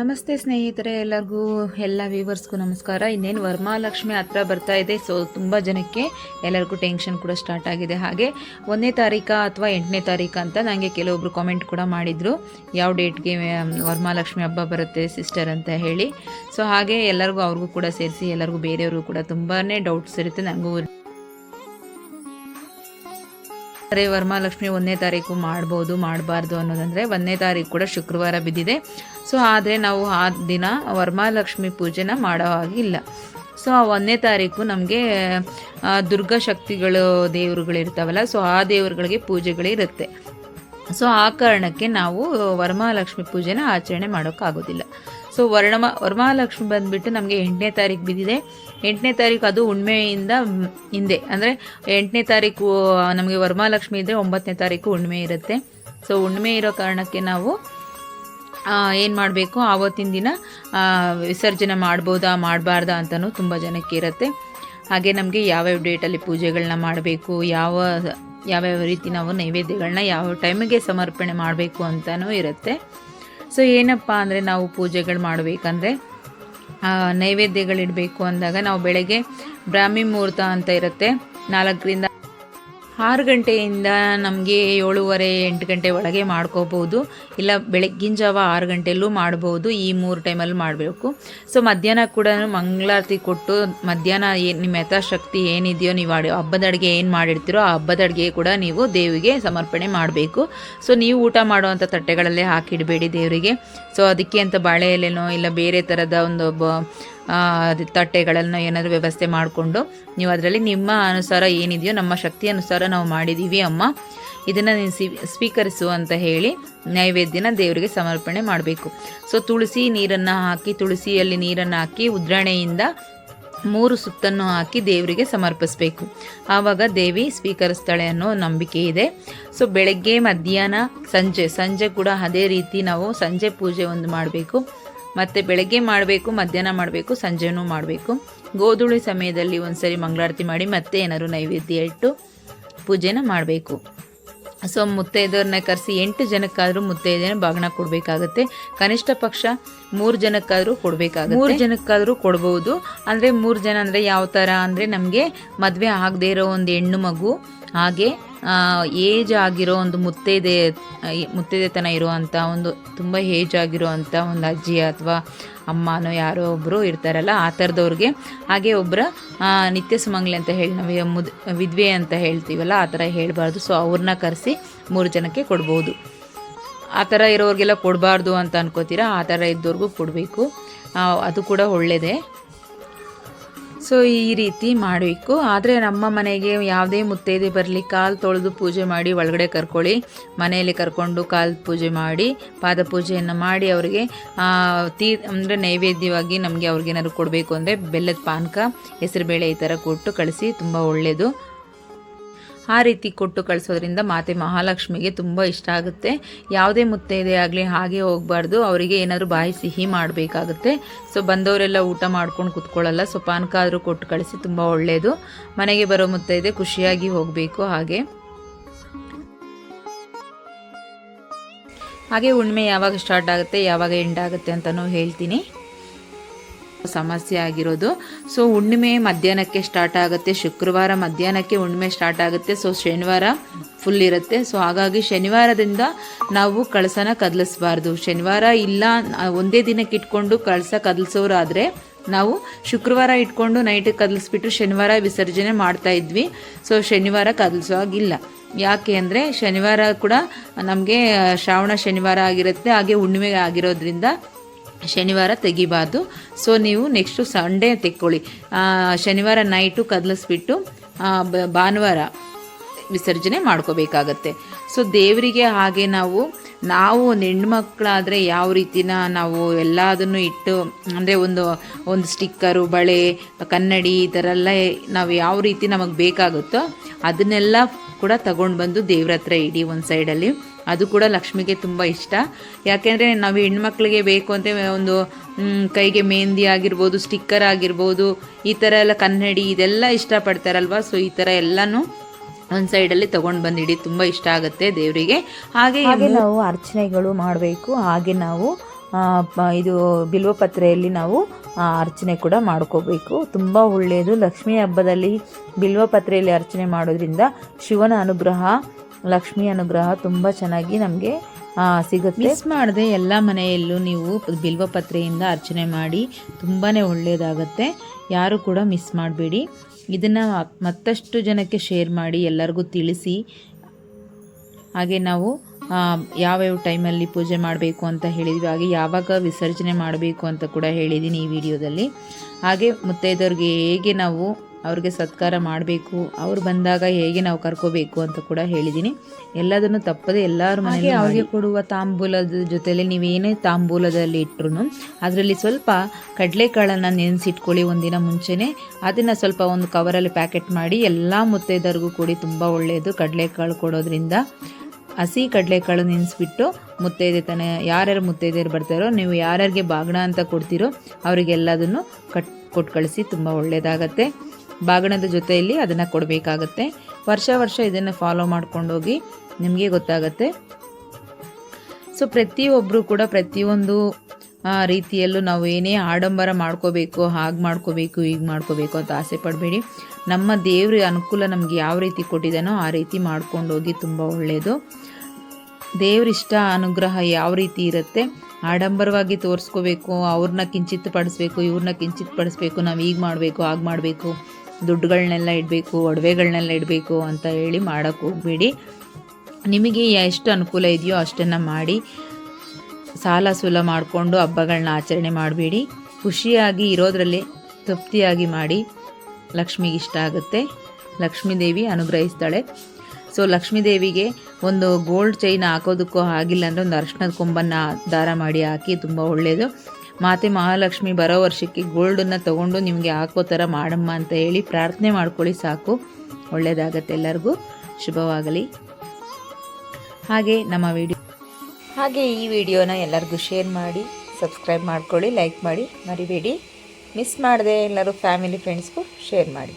ನಮಸ್ತೆ ಸ್ನೇಹಿತರೆ, ಎಲ್ಲರಿಗೂ, ಎಲ್ಲ ವ್ಯೂವರ್ಸ್ಗೂ ನಮಸ್ಕಾರ. ಇನ್ನೇನು ವರಮಹಾಲಕ್ಷ್ಮಿ ಹತ್ರ ಬರ್ತಾ ಇದೆ, ಸೊ ತುಂಬ ಜನಕ್ಕೆ ಎಲ್ಲರಿಗೂ ಟೆನ್ಷನ್ ಕೂಡ ಸ್ಟಾರ್ಟ್ ಆಗಿದೆ. ಹಾಗೆ ಒಂದನೇ ತಾರೀಕು ಅಥವಾ ಎಂಟನೇ ತಾರೀಕು ಅಂತ ನನಗೆ ಕೆಲವೊಬ್ರು ಕಾಮೆಂಟ್ ಕೂಡ ಮಾಡಿದರು. ಯಾವ ಡೇಟ್ಗೆ ವರಮಹಾಲಕ್ಷ್ಮಿ ಹಬ್ಬ ಬರುತ್ತೆ ಸಿಸ್ಟರ್ ಅಂತ ಹೇಳಿ. ಸೊ ಹಾಗೆ ಎಲ್ಲರಿಗೂ, ಅವ್ರಿಗೂ ಕೂಡ ಸೇರಿಸಿ, ಎಲ್ಲರಿಗೂ ಬೇರೆಯವ್ರಿಗೂ ಕೂಡ ತುಂಬಾ ಡೌಟ್ಸ್ ಇರುತ್ತೆ. ನನಗೂ ಅಂದರೆ ವರಮಹಾಲಕ್ಷ್ಮಿ ಒಂದನೇ ತಾರೀಕು ಮಾಡ್ಬೋದು, ಮಾಡಬಾರ್ದು ಅನ್ನೋದಂದರೆ ಒಂದನೇ ತಾರೀಕು ಕೂಡ ಶುಕ್ರವಾರ ಬಿದ್ದಿದೆ. ಸೊ, ಆದರೆ ನಾವು ಆ ದಿನ ವರಮಹಾಲಕ್ಷ್ಮಿ ಪೂಜೆನ ಮಾಡೋ ಹಾಗಿಲ್ಲ. ಸೊ, ಆ ಒಂದನೇ ತಾರೀಕು ನಮಗೆ ದುರ್ಗಾ ಶಕ್ತಿಗಳು ದೇವರುಗಳು ಇರ್ತಾವಲ್ಲ ಸೊ, ಆ ದೇವರುಗಳಿಗೆ ಪೂಜೆಗಳಿರುತ್ತೆ ಸೊ, ಆ ಕಾರಣಕ್ಕೆ ನಾವು ವರಮಹಾಲಕ್ಷ್ಮಿ ಪೂಜೆನ ಆಚರಣೆ ಮಾಡೋಕ್ಕಾಗೋದಿಲ್ಲ. ಸೊ ವರ್ಣಮ ವರಮಹಾಲಕ್ಷ್ಮಿ ಬಂದುಬಿಟ್ಟು ನಮಗೆ ಎಂಟನೇ ತಾರೀಕು ಬಿದ್ದಿದೆ. ಎಂಟನೇ ತಾರೀಕು ಅದು ಹುಣ್ಮೆಯಿಂದ ಹಿಂದೆ. ಅಂದರೆ ಎಂಟನೇ ತಾರೀಕು ನಮಗೆ ವರಮಹಾಲಕ್ಷ್ಮಿ ಇದ್ದರೆ ಒಂಬತ್ತನೇ ತಾರೀಕು ಹುಣ್ಮೆ ಇರುತ್ತೆ. ಸೊ ಹುಣ್ಮೆ ಇರೋ ಕಾರಣಕ್ಕೆ ನಾವು ಏನು ಮಾಡಬೇಕು? ಆವತ್ತಿನ ದಿನ ವಿಸರ್ಜನೆ ಮಾಡ್ಬೋದಾ, ಮಾಡಬಾರ್ದಾ ಅಂತಲೂ ತುಂಬ ಜನಕ್ಕೆ ಇರುತ್ತೆ. ಹಾಗೆ ನಮಗೆ ಯಾವ್ಯಾವ ಡೇಟಲ್ಲಿ ಪೂಜೆಗಳನ್ನ ಮಾಡಬೇಕು, ಯಾವ, ಯಾವ್ಯಾವ ರೀತಿ ನಾವು ನೈವೇದ್ಯಗಳನ್ನ ಯಾವ ಟೈಮಿಗೆ ಸಮರ್ಪಣೆ ಮಾಡಬೇಕು ಅಂತಲೂ ಇರುತ್ತೆ. ಸೊ ಏನಪ್ಪ ಅಂದರೆ ನಾವು ಪೂಜೆಗಳು ಮಾಡಬೇಕಂದ್ರೆ ನೈವೇದ್ಯಗಳಿಡಬೇಕು ಅಂದಾಗ ನಾವು ಬೆಳಗ್ಗೆ ಬ್ರಾಹ್ಮಿ ಮುಹೂರ್ತ ಅಂತ ಇರುತ್ತೆ. ನಾಲ್ಕರಿಂದ ಆರು ಗಂಟೆಯಿಂದ ನಮಗೆ ಏಳುವರೆ, ಎಂಟು ಗಂಟೆ ಒಳಗೆ ಮಾಡ್ಕೋಬೋದು ಇಲ್ಲ, ಬೆಳಗ್ಗಿನ ಜಾವ ಆರು ಗಂಟೆಯಲ್ಲೂ ಮಾಡ್ಬೋದು. ಈ ಮೂರು ಟೈಮಲ್ಲಿ ಮಾಡಬೇಕು. ಸೊ, ಮಧ್ಯಾಹ್ನ ಕೂಡ ಮಂಗಳಾರತಿ ಕೊಟ್ಟು ಮಧ್ಯಾಹ್ನ ಏನು ನಿಮ್ಮ ಯಥಾಶಕ್ತಿ ಏನಿದೆಯೋ ನೀವು ಅಡಿ ಹಬ್ಬದ ಅಡುಗೆ ಏನು ಮಾಡಿರ್ತೀರೋ ಆ ಹಬ್ಬದ ಅಡುಗೆ ಕೂಡ ನೀವು ದೇವಿಗೆ ಸಮರ್ಪಣೆ ಮಾಡಬೇಕು. ಸೊ, ನೀವು ಊಟ ಮಾಡುವಂಥ ತಟ್ಟೆಗಳಲ್ಲೇ ಹಾಕಿಡಬೇಡಿ ದೇವರಿಗೆ. ಸೊ, ಅದಕ್ಕೆ ಅಂತ ಬಾಳೆ ಎಲೆನೋ ಇಲ್ಲ ಬೇರೆ ಥರದ ಒಂದು ತಟ್ಟೆಗಳನ್ನು ಏನಾದರೂ ವ್ಯವಸ್ಥೆ ಮಾಡಿಕೊಂಡು ನೀವು ಅದರಲ್ಲಿ ನಿಮ್ಮ ಅನುಸಾರ ಏನಿದೆಯೋ, ನಮ್ಮ ಶಕ್ತಿ ಅನುಸಾರ ನಾವು ಮಾಡಿದ್ದೀವಿ ಅಮ್ಮ. ಇದನ್ನು ನೀನು ಸ್ವೀಕರಿಸು ಅಂತ ಹೇಳಿ ನೈವೇದ್ಯನ ದೇವರಿಗೆ ಸಮರ್ಪಣೆ ಮಾಡಬೇಕು. ಸೊ ತುಳಸಿ ನೀರನ್ನು ಹಾಕಿ, ತುಳಸಿಯಲ್ಲಿ ನೀರನ್ನು ಹಾಕಿ, ಉದ್ರಣೆಯಿಂದ ಮೂರು ಸುತ್ತನ್ನು ಹಾಕಿ ದೇವರಿಗೆ ಸಮರ್ಪಿಸಬೇಕು. ಆವಾಗ ದೇವಿ ಸ್ವೀಕರಿಸ್ತಾಳೆ ಅನ್ನೋ ನಂಬಿಕೆ ಇದೆ. ಸೊ ಬೆಳಗ್ಗೆ, ಮಧ್ಯಾಹ್ನ, ಸಂಜೆ ಸಂಜೆ ಕೂಡ ಅದೇ ರೀತಿ ನಾವು ಸಂಜೆ ಪೂಜೆ ಒಂದು ಮಾಡಬೇಕು. ಮತ್ತು ಬೆಳಗ್ಗೆ ಮಾಡಬೇಕು, ಮಧ್ಯಾಹ್ನ ಮಾಡಬೇಕು, ಸಂಜೆನೂ ಮಾಡಬೇಕು. ಗೋಧುಳಿ ಸಮಯದಲ್ಲಿ ಒಂದ್ಸರಿ ಮಂಗಳಾರತಿ ಮಾಡಿ ಮತ್ತೆ ಏನಾದ್ರು ನೈವೇದ್ಯ ಇಟ್ಟು ಪೂಜೆನ ಮಾಡಬೇಕು. ಸೊ ಮುತ್ತೈದವ್ರನ್ನ ಕರೆಸಿ ಎಂಟು ಜನಕ್ಕಾದರೂ ಮುತ್ತೈದೆಯನ್ನು ಬಾಗಿನ ಕೊಡಬೇಕಾಗತ್ತೆ. ಕನಿಷ್ಠ ಪಕ್ಷ ಮೂರು ಜನಕ್ಕಾದರೂ ಕೊಡಬೇಕಾಗುತ್ತೆ. ಮೂರು ಜನಕ್ಕಾದರೂ ಕೊಡ್ಬೋದು. ಅಂದರೆ ಮೂರು ಜನ ಅಂದರೆ ಯಾವ ಥರ ಅಂದರೆ ನಮಗೆ ಮದುವೆ ಆಗದೇ ಇರೋ ಒಂದು ಹೆಣ್ಣು ಮಗು ಹಾಗೆ ಏಜ್ ಆಗಿರೋ ಒಂದು ಮುತ್ತೈದೆ ಮುತ್ತೈದೆತನ ಇರುವಂಥ ಒಂದು, ತುಂಬ ಏಜ್ ಆಗಿರೋ ಅಂಥ ಒಂದು ಅಜ್ಜಿ ಅಥವಾ ಅಮ್ಮನೋ ಯಾರೋ ಒಬ್ಬರು ಇರ್ತಾರಲ್ಲ, ಆ ಥರದವ್ರಿಗೆ. ಹಾಗೆ ಒಬ್ಬರ ನಿತ್ಯ ಸುಮಂಗ್ಲಿ ಅಂತ ಹೇಳಿ ನಾವು ಮುದ್, ವಿದ್ವೆ ಅಂತ ಹೇಳ್ತೀವಲ್ಲ, ಆ ಥರ ಹೇಳಬಾರ್ದು. ಸೊ ಅವ್ರನ್ನ ಕರೆಸಿ ಮೂರು ಜನಕ್ಕೆ ಕೊಡ್ಬೋದು. ಆ ಥರ ಇರೋರಿಗೆಲ್ಲ ಕೊಡಬಾರ್ದು ಅಂತ ಅನ್ಕೋತೀರಾ? ಆ ಥರ ಇದ್ದವ್ರಿಗೂ ಕೊಡಬೇಕು. ಅದು ಕೂಡ ಒಳ್ಳೆಯದೇ ಸೊ ಈ ರೀತಿ ಮಾಡಬೇಕು. ಆದರೆ ನಮ್ಮ ಮನೆಗೆ ಯಾವುದೇ ಮುತ್ತೈದೆ ಬರಲಿ, ಕಾಲು ತೊಳೆದು ಪೂಜೆ ಮಾಡಿ ಒಳಗಡೆ ಕರ್ಕೊಳ್ಳಿ. ಮನೆಯಲ್ಲಿ ಕರ್ಕೊಂಡು ಕಾಲು ಪೂಜೆ ಮಾಡಿ, ಪಾದ ಪೂಜೆಯನ್ನು ಮಾಡಿ ಅವರಿಗೆ ತೀ, ಅಂದರೆ ನೈವೇದ್ಯವಾಗಿ ನಮಗೆ ಅವ್ರಿಗೇನಾದ್ರು ಕೊಡಬೇಕು ಅಂದರೆ ಬೆಲ್ಲದ ಪಾನಕ ಹೆಸರುಬೇಳೆ ಈ ಥರ ಕೊಟ್ಟು ಕಳಿಸಿ, ತುಂಬ ಒಳ್ಳೆಯದು ಆ ರೀತಿ ಕೊಟ್ಟು ಕಳಿಸೋದ್ರಿಂದ ಮಾತೆ ಮಹಾಲಕ್ಷ್ಮಿಗೆ ತುಂಬ ಇಷ್ಟ ಆಗುತ್ತೆ. ಯಾವುದೇ ಮುತ್ತೈದೆ ಆಗಲಿ, ಹಾಗೆ ಹೋಗಬಾರ್ದು. ಅವರಿಗೆ ಏನಾದರೂ ಬಾಯಿ ಸಿಹಿ ಮಾಡಬೇಕಾಗುತ್ತೆ. ಸೊ ಬಂದವರೆಲ್ಲ ಊಟ ಮಾಡ್ಕೊಂಡು ಕುತ್ಕೊಳ್ಳಲ್ಲ. ಸೊ ಪಾನಕ ಆದರೂ ಕೊಟ್ಟು ಕಳಿಸಿ ತುಂಬ ಒಳ್ಳೆಯದು ಮನೆಗೆ ಬರೋ ಮುತ್ತೈದೆ ಖುಷಿಯಾಗಿ ಹೋಗಬೇಕು ಹಾಗೆ. ಹಾಗೆ ಹುಣ್ಣಿಮೆ ಯಾವಾಗ ಸ್ಟಾರ್ಟ್ ಆಗುತ್ತೆ, ಯಾವಾಗ ಎಂಡ್ ಆಗುತ್ತೆ ಅಂತಲೂ ಹೇಳ್ತೀನಿ. ಸಮಸ್ಯೆ ಆಗಿರೋದು. ಸೊ ಹುಣ್ಣಿಮೆ ಮಧ್ಯಾಹ್ನಕ್ಕೆ ಸ್ಟಾರ್ಟ್ ಆಗುತ್ತೆ. ಶುಕ್ರವಾರ ಮಧ್ಯಾಹ್ನಕ್ಕೆ ಹುಣ್ಣಿಮೆ ಸ್ಟಾರ್ಟ್ ಆಗುತ್ತೆ. ಸೊ ಶನಿವಾರ ಫುಲ್ ಇರುತ್ತೆ. ಸೊ ಹಾಗಾಗಿ ಶನಿವಾರದಿಂದ ನಾವು ಕಳಸನ ಕದಲಿಸ್ಬಾರ್ದು. ಶನಿವಾರ ಇಲ್ಲ, ಒಂದೇ ದಿನಕ್ಕೆ ಇಟ್ಕೊಂಡು ಕಳಸ ಕದಲಿಸೋರಾದರೆ ನಾವು ಶುಕ್ರವಾರ ಇಟ್ಕೊಂಡು ನೈಟ್ ಕದಲಿಸ್ಬಿಟ್ಟು ಶನಿವಾರ ವಿಸರ್ಜನೆ ಮಾಡ್ತಾ ಇದ್ವಿ. ಸೊ ಶನಿವಾರ ಕದಲಿಸೋ ಹಾಗಿಲ್ಲ. ಯಾಕೆ ಅಂದರೆ ಶನಿವಾರ ಕೂಡ ನಮಗೆ, ಶ್ರಾವಣ ಶನಿವಾರ ಆಗಿರುತ್ತೆ. ಹಾಗೆ ಹುಣ್ಣಿಮೆ ಆಗಿರೋದ್ರಿಂದ ಶನಿವಾರ ತೆಗಿಬಾರ್ದು. ಸೊ ನೀವು ನೆಕ್ಸ್ಟು ಸಂಡೇ ತೆಕ್ಕೊಳ್ಳಿ. ಶನಿವಾರ ನೈಟು ಕದಲಿಸ್ಬಿಟ್ಟು ಭಾನುವಾರ ವಿಸರ್ಜನೆ ಮಾಡ್ಕೋಬೇಕಾಗತ್ತೆ. ಸೊ ದೇವರಿಗೆ ಹಾಗೆ ನಾವು ನಾವು ಒಂದು ಹೆಣ್ಮಕ್ಳಾದರೆ ಯಾವ ರೀತಿನ ನಾವು ಎಲ್ಲದನ್ನು ಇಟ್ಟು, ಅಂದರೆ ಒಂದು ಒಂದು ಸ್ಟಿಕ್ಕರು ಬಳೆ, ಕನ್ನಡಿ ಈ ಥರ ಎಲ್ಲ ನಾವು ಯಾವ ರೀತಿ ನಮಗೆ ಬೇಕಾಗುತ್ತೋ ಅದನ್ನೆಲ್ಲ ಕೂಡ ತಗೊಂಡು ಬಂದು ದೇವ್ರ ಹತ್ರ ಇಡಿ ಒಂದು ಸೈಡಲ್ಲಿ ಅದು ಕೂಡ ಲಕ್ಷ್ಮಿಗೆ ತುಂಬ ಇಷ್ಟ. ಯಾಕೆಂದರೆ ನಾವು ಹೆಣ್ಮಕ್ಳಿಗೆ ಬೇಕು ಅಂತ ಒಂದು ಕೈಗೆ ಮೆಹಂದಿ ಆಗಿರ್ಬೋದು ಸ್ಟಿಕ್ಕರ್ ಆಗಿರ್ಬೋದು ಈ ಥರ ಎಲ್ಲ ಕನ್ನಡಿ ಇದೆಲ್ಲ ಇಷ್ಟಪಡ್ತಾರಲ್ವ? ಸೊ ಈ ಥರ ಎಲ್ಲನೂ ಒಂದು ಸೈಡಲ್ಲಿ ತೊಗೊಂಡು ಬಂದಿಡಿ. ತುಂಬ ಇಷ್ಟ ಆಗುತ್ತೆ ದೇವರಿಗೆ. ಹಾಗೆ ಹಾಗೆ ನಾವು ಅರ್ಚನೆಗಳು ಮಾಡಬೇಕು. ಹಾಗೆ ನಾವು ಇದು ಬಿಲ್ವಪತ್ರೆಯಲ್ಲಿ ನಾವು ಅರ್ಚನೆ ಕೂಡ ಮಾಡ್ಕೋಬೇಕು. ತುಂಬ ಒಳ್ಳೆಯದು ಲಕ್ಷ್ಮೀ ಹಬ್ಬದಲ್ಲಿ ಬಿಲ್ವಪತ್ರೆಯಲ್ಲಿ ಅರ್ಚನೆ ಮಾಡೋದ್ರಿಂದ ಶಿವನ ಅನುಗ್ರಹ ಲಕ್ಷ್ಮಿ ಅನುಗ್ರಹ ತುಂಬ ಚೆನ್ನಾಗಿ ನಮಗೆ ಸಿಗುತ್ತೆ. ಮಿಸ್ ಮಾಡದೆ ಎಲ್ಲ ಮನೆಯಲ್ಲೂ ನೀವು ಬಿಲ್ವಪತ್ರೆಯಿಂದ ಅರ್ಚನೆ ಮಾಡಿ ತುಂಬಾ ಒಳ್ಳೆಯದಾಗತ್ತೆ ಯಾರು ಕೂಡ ಮಿಸ್ ಮಾಡಬೇಡಿ. ಇದನ್ನು ಮತ್ತಷ್ಟು ಜನಕ್ಕೆ ಶೇರ್ ಮಾಡಿ ಎಲ್ಲರಿಗೂ ತಿಳಿಸಿ. ಹಾಗೆ ನಾವು ಯಾವ್ಯಾವ ಟೈಮಲ್ಲಿ ಪೂಜೆ ಮಾಡಬೇಕು ಅಂತ ಹೇಳಿದ್ವಿ. ಹಾಗೆ ಯಾವಾಗ ವಿಸರ್ಜನೆ ಮಾಡಬೇಕು ಅಂತ ಕೂಡ ಹೇಳಿದ್ದೀನಿ ಈ ವಿಡಿಯೋದಲ್ಲಿ. ಹಾಗೆ ಮುತ್ತೈದವ್ರಿಗೆ ಹೇಗೆ ನಾವು ಅವ್ರಿಗೆ ಸತ್ಕಾರ ಮಾಡಬೇಕು. ಅವ್ರು ಬಂದಾಗ ಹೇಗೆ ನಾವು ಕರ್ಕೋಬೇಕು ಅಂತ ಕೂಡ ಹೇಳಿದ್ದೀನಿ. ಎಲ್ಲದನ್ನು ತಪ್ಪದೆ ಎಲ್ಲರ ಮನೆಗೆ ಅವ್ರಿಗೆ ಕೊಡುವ ತಾಂಬೂಲದ ಜೊತೆಯಲ್ಲಿ ನೀವೇನೇ ತಾಂಬೂಲದಲ್ಲಿ ಇಟ್ಟರು ಅದರಲ್ಲಿ ಸ್ವಲ್ಪ ಕಡಲೆಕಾಳನ್ನು ನೆನೆಸಿಟ್ಕೊಳ್ಳಿ ಒಂದಿನ ಮುಂಚೆನೇ. ಅದನ್ನು ಸ್ವಲ್ಪ ಒಂದು ಕವರಲ್ಲಿ ಪ್ಯಾಕೆಟ್ ಮಾಡಿ ಎಲ್ಲ ಮುತ್ತೈದರಿಗೂ ಕೊಡಿ ತುಂಬ ಒಳ್ಳೆಯದು ಕಡಲೆಕಾಳು ಕೊಡೋದ್ರಿಂದ ಹಸಿ ಕಡಲೆಕಾಳು ನೆನೆಸ್ಬಿಟ್ಟು ಮುತ್ತೈದೆ ತನ ಯಾರ್ಯಾರು ಮುತ್ತೈದೆಯರು ಬರ್ತಾರೋ ನೀವು ಯಾರ್ಯಾರಿಗೆ ಬಾಗಣ ಅಂತ ಕೊಡ್ತೀರೋ ಅವರಿಗೆಲ್ಲದನ್ನು ಕಟ್ ಕೊಟ್ಟು ಕಳಿಸಿ ತುಂಬ ಒಳ್ಳೆಯದಾಗತ್ತೆ ಬಾಗಣದ ಜೊತೆಯಲ್ಲಿ ಅದನ್ನು ಕೊಡಬೇಕಾಗತ್ತೆ. ವರ್ಷ ವರ್ಷ ಇದನ್ನು ಫಾಲೋ ಮಾಡ್ಕೊಂಡೋಗಿ ನಿಮಗೆ ಗೊತ್ತಾಗತ್ತೆ. ಸೊ ಪ್ರತಿಯೊಬ್ಬರು ಕೂಡ ಪ್ರತಿಯೊಂದು ರೀತಿಯಲ್ಲೂ ನಾವು ಏನೇ ಆಡಂಬರ ಮಾಡ್ಕೋಬೇಕು, ಹಾಗೆ ಮಾಡ್ಕೋಬೇಕು, ಹೀಗೆ ಮಾಡ್ಕೋಬೇಕು ಅಂತ ಆಸೆ ಪಡಬೇಡಿ. ನಮ್ಮ ದೇವ್ರ ಅನುಕೂಲ ನಮಗೆ ಯಾವ ರೀತಿ ಕೊಟ್ಟಿದ್ದಾನೋ ಆ ರೀತಿ ಮಾಡ್ಕೊಂಡೋಗಿ ತುಂಬ ಒಳ್ಳೆಯದು ದೇವರಿಷ್ಟ ಅನುಗ್ರಹ ಯಾವ ರೀತಿ ಇರುತ್ತೆ, ಆಡಂಬರವಾಗಿ ತೋರಿಸ್ಕೋಬೇಕು, ಅವ್ರನ್ನ ಕಿಂಚಿತ್ ಪಡಿಸ್ಬೇಕು, ಇವ್ರನ್ನ ಕಿಂಚಿತ್ ಪಡಿಸ್ಬೇಕು, ನಾವು ಈಗ ಮಾಡಬೇಕು, ಹಾಗೆ ಮಾಡಬೇಕು. ದುಡ್ಡುಗಳನ್ನೆಲ್ಲ ಇಡಬೇಕು, ಒಡವೆಗಳನ್ನೆಲ್ಲ ಇಡಬೇಕು ಅಂತ ಹೇಳಿ ಮಾಡೋಕ್ಕೆ ಹೋಗಬೇಡಿ. ನಿಮಗೆ ಎಷ್ಟು ಅನುಕೂಲ ಇದೆಯೋ ಅಷ್ಟನ್ನು ಮಾಡಿ, ಸಾಲ ಸೂಲ ಮಾಡಿಕೊಂಡು ಹಬ್ಬಗಳನ್ನ ಆಚರಣೆ ಮಾಡಬೇಡಿ. ಖುಷಿಯಾಗಿ ಇರೋದರಲ್ಲಿ ತೃಪ್ತಿಯಾಗಿ ಮಾಡಿ ಲಕ್ಷ್ಮಿಗೆ ಇಷ್ಟ ಆಗುತ್ತೆ. ಲಕ್ಷ್ಮೀ ದೇವಿ ಅನುಗ್ರಹಿಸ್ತಾಳೆ. ಸೊ ಲಕ್ಷ್ಮೀ ದೇವಿಗೆ ಒಂದು ಗೋಲ್ಡ್ ಚೈನ್ ಹಾಕೋದಕ್ಕೂ ಆಗಿಲ್ಲ ಅಂದರೆ ಒಂದು ಅರ್ಶಿಣದ ಕೊಂಬನ್ನು ದಾರ ಮಾಡಿ ಹಾಕಿ ತುಂಬ ಒಳ್ಳೆಯದು ಮಾತೆ ಮಹಾಲಕ್ಷ್ಮಿ ಬರೋ ವರ್ಷಕ್ಕೆ ಗೋಲ್ಡನ್ನು ತಗೊಂಡು ನಿಮಗೆ ಹಾಕೋ ಥರ ಮಾಡಮ್ಮ ಅಂತ ಹೇಳಿ ಪ್ರಾರ್ಥನೆ ಮಾಡ್ಕೊಳ್ಳಿ ಸಾಕು. ಒಳ್ಳೆಯದಾಗತ್ತೆ ಎಲ್ಲರಿಗೂ. ಶುಭವಾಗಲಿ. ಹಾಗೆ ನಮ್ಮ ವಿಡಿಯೋ ಹಾಗೆ ಈ ವಿಡಿಯೋನ ಎಲ್ಲರಿಗೂ ಶೇರ್ ಮಾಡಿ, ಸಬ್ಸ್ಕ್ರೈಬ್ ಮಾಡ್ಕೊಳ್ಳಿ, ಲೈಕ್ ಮಾಡಿ, ಮರಿಬೇಡಿ. ಮಿಸ್ ಮಾಡದೆ ಎಲ್ಲರೂ ಫ್ಯಾಮಿಲಿ ಫ್ರೆಂಡ್ಸ್ಗೂ ಶೇರ್ ಮಾಡಿ.